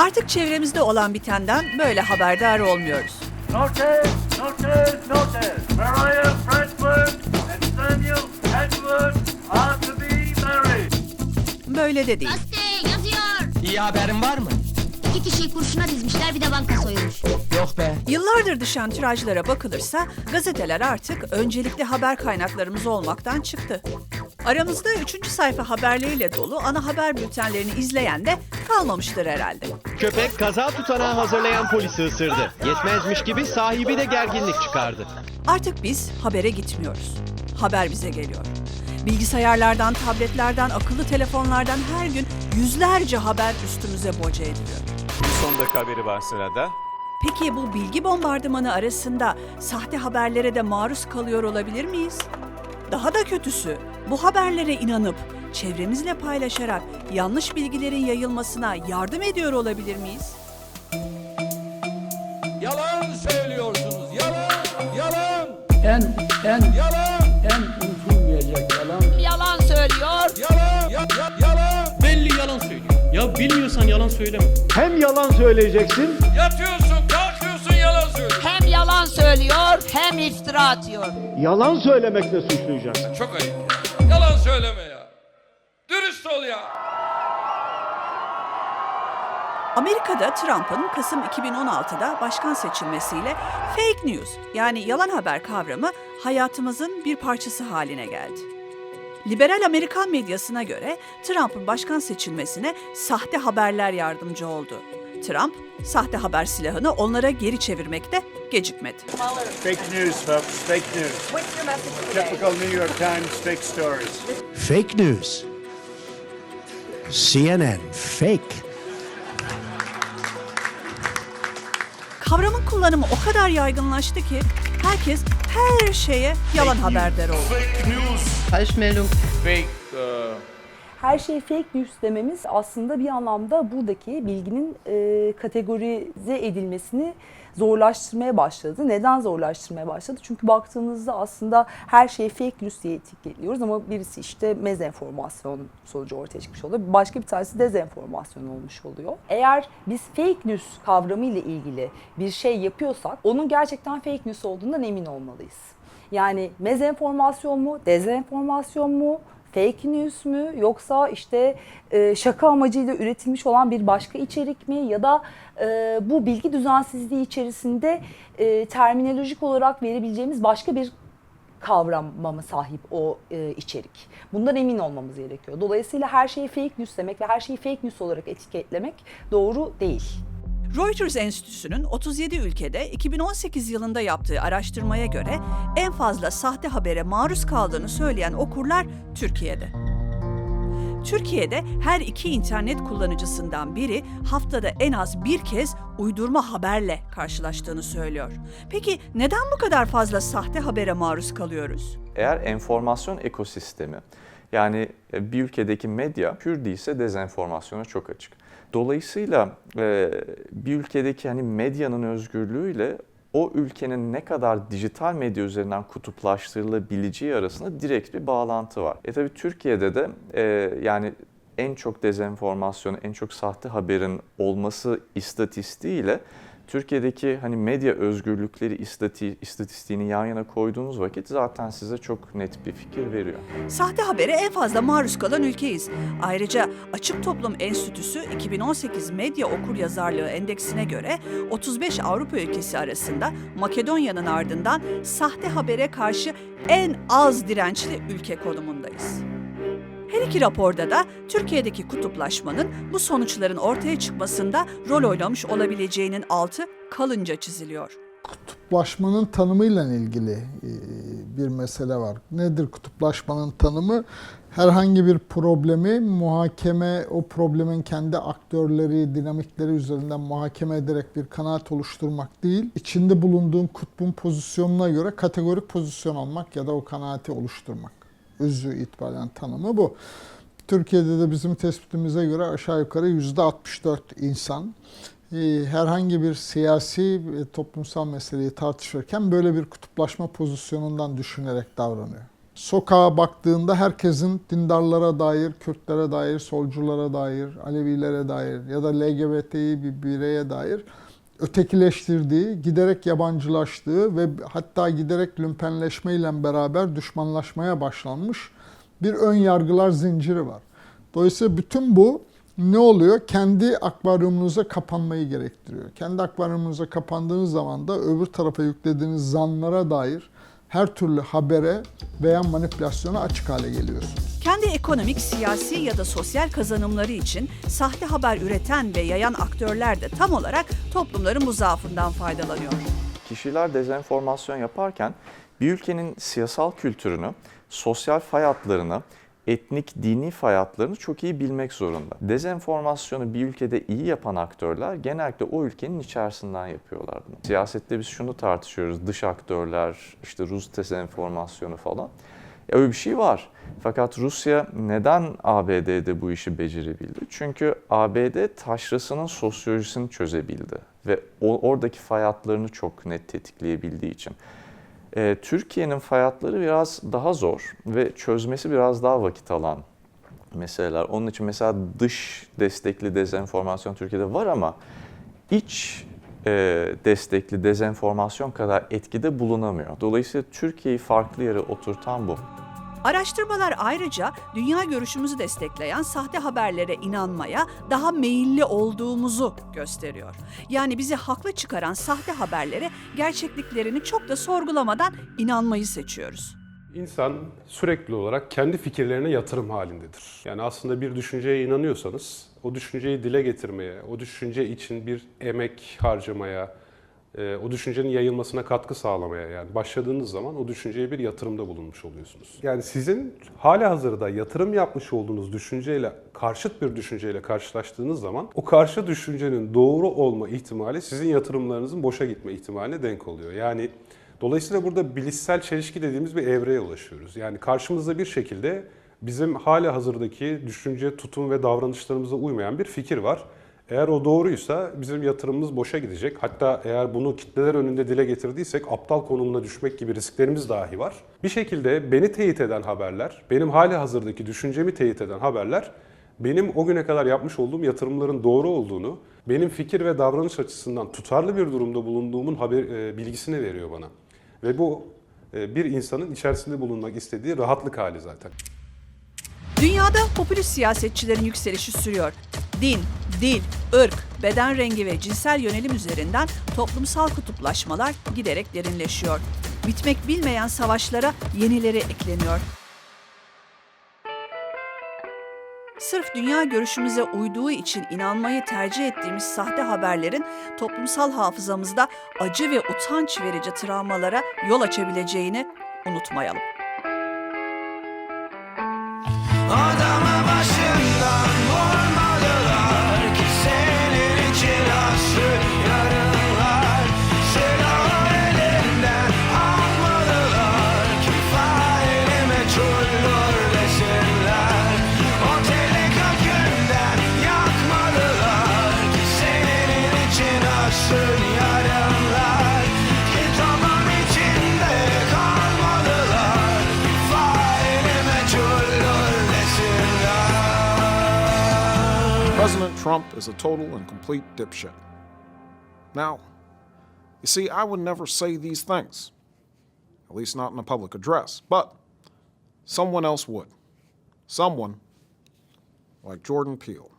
Artık çevremizde olan bitenden böyle haberdar olmuyoruz. Notice, notice, notice. Mariah Fredwood and Samuel Edward are to be married. Böyle de değil. Gazete yazıyor. İyi haberin var mı? İki kişiyi kurşuna dizmişler bir de banka soyulmuş. Yok be. Yıllardır düşen tirajlara bakılırsa gazeteler artık öncelikli haber kaynaklarımız olmaktan çıktı. Aramızda üçüncü sayfa haberleriyle dolu ana haber bültenlerini izleyen de kalmamıştır herhalde. Köpek kaza tutanağı hazırlayan polisi ısırdı. Yetmezmiş gibi sahibi de gerginlik çıkardı. Artık biz habere gitmiyoruz. Haber bize geliyor. Bilgisayarlardan, tabletlerden, akıllı telefonlardan her gün yüzlerce haber üstümüze boca ediliyor. Bir son dakika haberi var sırada. Peki bu bilgi bombardımanı arasında sahte haberlere de maruz kalıyor olabilir miyiz? Daha da kötüsü, bu haberlere inanıp çevremizle paylaşarak yanlış bilgilerin yayılmasına yardım ediyor olabilir miyiz? Yalan söylüyorsunuz. Yalan, yalan, en en yalan, en unutulmayacak yalan Yalan söylüyor. yalan, ya, ya, yalan. belli yalan söylüyor. Ya bilmiyorsan yalan söyleme. Hem yalan söyleyeceksin, Yatıyorsun, yalan söylüyor hem iftira atıyor. yalan söylemekle suçlayacaksın. Çok ayıp. ya. Yalan söyleme ya. Dürüst ol ya. Amerika'da Trump'ın Kasım 2016'da başkan seçilmesiyle fake news yani yalan haber kavramı hayatımızın bir parçası haline geldi. Liberal Amerikan medyasına göre Trump'ın başkan seçilmesine sahte haberler yardımcı oldu. Trump, sahte haber silahını onlara geri çevirmekte gecikmedi. Fake news folks, fake news. Typical New York Times fake stories. Fake news. CNN fake. Kavramın kullanımı o kadar yaygınlaştı ki herkes her şeye yalan haberdar oldu. Fake, uh, her şey fake news dememiz aslında bir anlamda buradaki bilginin e, kategorize edilmesini zorlaştırmaya başladı. Neden zorlaştırmaya başladı? Çünkü baktığımızda aslında her şeyi fake news diye etiketliyoruz ama birisi işte mezenformasyon sonucu ortaya çıkmış oluyor. Başka bir tanesi dezenformasyon olmuş oluyor. Eğer biz fake news kavramı ile ilgili bir şey yapıyorsak onun gerçekten fake news olduğundan emin olmalıyız. Yani mezenformasyon mu, dezenformasyon mu, fake news mü yoksa işte e, şaka amacıyla üretilmiş olan bir başka içerik mi ya da e, bu bilgi düzensizliği içerisinde e, terminolojik olarak verebileceğimiz başka bir kavrama mı sahip o e, içerik? Bundan emin olmamız gerekiyor. Dolayısıyla her şeyi fake news demek ve her şeyi fake news olarak etiketlemek doğru değil. Reuters Enstitüsü'nün 37 ülkede 2018 yılında yaptığı araştırmaya göre en fazla sahte habere maruz kaldığını söyleyen okurlar Türkiye'de. Türkiye'de her iki internet kullanıcısından biri haftada en az bir kez uydurma haberle karşılaştığını söylüyor. Peki neden bu kadar fazla sahte habere maruz kalıyoruz? Eğer enformasyon ekosistemi yani e, bir ülkedeki medya pür değilse dezenformasyona çok açık. Dolayısıyla e, bir ülkedeki hani medyanın özgürlüğüyle o ülkenin ne kadar dijital medya üzerinden kutuplaştırılabileceği arasında direkt bir bağlantı var. E tabii Türkiye'de de e, yani en çok dezenformasyon, en çok sahte haberin olması istatistiğiyle Türkiye'deki hani medya özgürlükleri istati, istatistiğini yan yana koyduğunuz vakit zaten size çok net bir fikir veriyor. Sahte habere en fazla maruz kalan ülkeyiz. Ayrıca Açık Toplum Enstitüsü 2018 Medya Okur Yazarlığı Endeksine göre 35 Avrupa ülkesi arasında Makedonya'nın ardından sahte habere karşı en az dirençli ülke konumundayız. Her iki raporda da Türkiye'deki kutuplaşmanın bu sonuçların ortaya çıkmasında rol oynamış olabileceğinin altı kalınca çiziliyor. kutuplaşmanın tanımıyla ilgili e, bir mesele var. Nedir kutuplaşmanın tanımı? Herhangi bir problemi muhakeme, o problemin kendi aktörleri, dinamikleri üzerinden muhakeme ederek bir kanaat oluşturmak değil, içinde bulunduğun kutbun pozisyonuna göre kategorik pozisyon almak ya da o kanaati oluşturmak. Özü itibaren tanımı bu. Türkiye'de de bizim tespitimize göre aşağı yukarı %64 insan e, herhangi bir siyasi ve toplumsal meseleyi tartışırken böyle bir kutuplaşma pozisyonundan düşünerek davranıyor. sokağa baktığında herkesin dindarlara dair, Kürtlere dair, solculara dair, Alevilere dair ya da LGBT'yi bir bireye dair ötekileştirdiği, giderek yabancılaştığı ve hatta giderek lümpenleşmeyle beraber düşmanlaşmaya başlanmış bir ön yargılar zinciri var. Dolayısıyla bütün bu ne oluyor? Kendi akvaryumunuza kapanmayı gerektiriyor. Kendi akvaryumunuza kapandığınız zaman da öbür tarafa yüklediğiniz zanlara dair her türlü habere veya manipülasyona açık hale geliyorsunuz. Kendi ekonomik, siyasi ya da sosyal kazanımları için sahte haber üreten ve yayan aktörler de tam olarak toplumların bu zaafından faydalanıyor. Kişiler dezenformasyon yaparken bir ülkenin siyasal kültürünü, sosyal fay hatlarını, etnik, dini fay hatlarını çok iyi bilmek zorunda. Dezenformasyonu bir ülkede iyi yapan aktörler genellikle o ülkenin içerisinden yapıyorlar bunu. Siyasette biz şunu tartışıyoruz, dış aktörler, işte Rus dezenformasyonu falan. Ya öyle bir şey var. Fakat Rusya neden ABD'de bu işi becerebildi? Çünkü ABD taşrasının sosyolojisini çözebildi ve oradaki fay hatlarını çok net tetikleyebildiği için. Ee, Türkiye'nin fay hatları biraz daha zor ve çözmesi biraz daha vakit alan meseleler. Onun için mesela dış destekli dezenformasyon Türkiye'de var ama iç destekli dezenformasyon kadar etkide bulunamıyor. Dolayısıyla Türkiye'yi farklı yere oturtan bu. Araştırmalar ayrıca dünya görüşümüzü destekleyen sahte haberlere inanmaya daha meyilli olduğumuzu gösteriyor. Yani bizi haklı çıkaran sahte haberlere gerçekliklerini çok da sorgulamadan inanmayı seçiyoruz. İnsan sürekli olarak kendi fikirlerine yatırım halindedir. Yani aslında bir düşünceye inanıyorsanız o düşünceyi dile getirmeye, o düşünce için bir emek harcamaya, e, o düşüncenin yayılmasına katkı sağlamaya yani başladığınız zaman o düşünceye bir yatırımda bulunmuş oluyorsunuz. Yani sizin hala hazırda yatırım yapmış olduğunuz düşünceyle karşıt bir düşünceyle karşılaştığınız zaman o karşı düşüncenin doğru olma ihtimali sizin yatırımlarınızın boşa gitme ihtimaline denk oluyor. Yani Dolayısıyla burada bilişsel çelişki dediğimiz bir evreye ulaşıyoruz. Yani karşımızda bir şekilde bizim hala hazırdaki düşünce, tutum ve davranışlarımıza uymayan bir fikir var. Eğer o doğruysa bizim yatırımımız boşa gidecek. Hatta eğer bunu kitleler önünde dile getirdiysek aptal konumuna düşmek gibi risklerimiz dahi var. Bir şekilde beni teyit eden haberler, benim hala hazırdaki düşüncemi teyit eden haberler benim o güne kadar yapmış olduğum yatırımların doğru olduğunu, benim fikir ve davranış açısından tutarlı bir durumda bulunduğumun haber, e, bilgisini veriyor bana. Ve bu e, bir insanın içerisinde bulunmak istediği rahatlık hali zaten. Dünyada popülist siyasetçilerin yükselişi sürüyor. Din, dil, ırk, beden rengi ve cinsel yönelim üzerinden toplumsal kutuplaşmalar giderek derinleşiyor. Bitmek bilmeyen savaşlara yenileri ekleniyor. Sırf dünya görüşümüze uyduğu için inanmayı tercih ettiğimiz sahte haberlerin toplumsal hafızamızda acı ve utanç verici travmalara yol açabileceğini unutmayalım. President Trump is a total and complete dipshit. Now, you see, I would never say these things, at least not in a public address, but someone else would. Someone like Jordan Peele.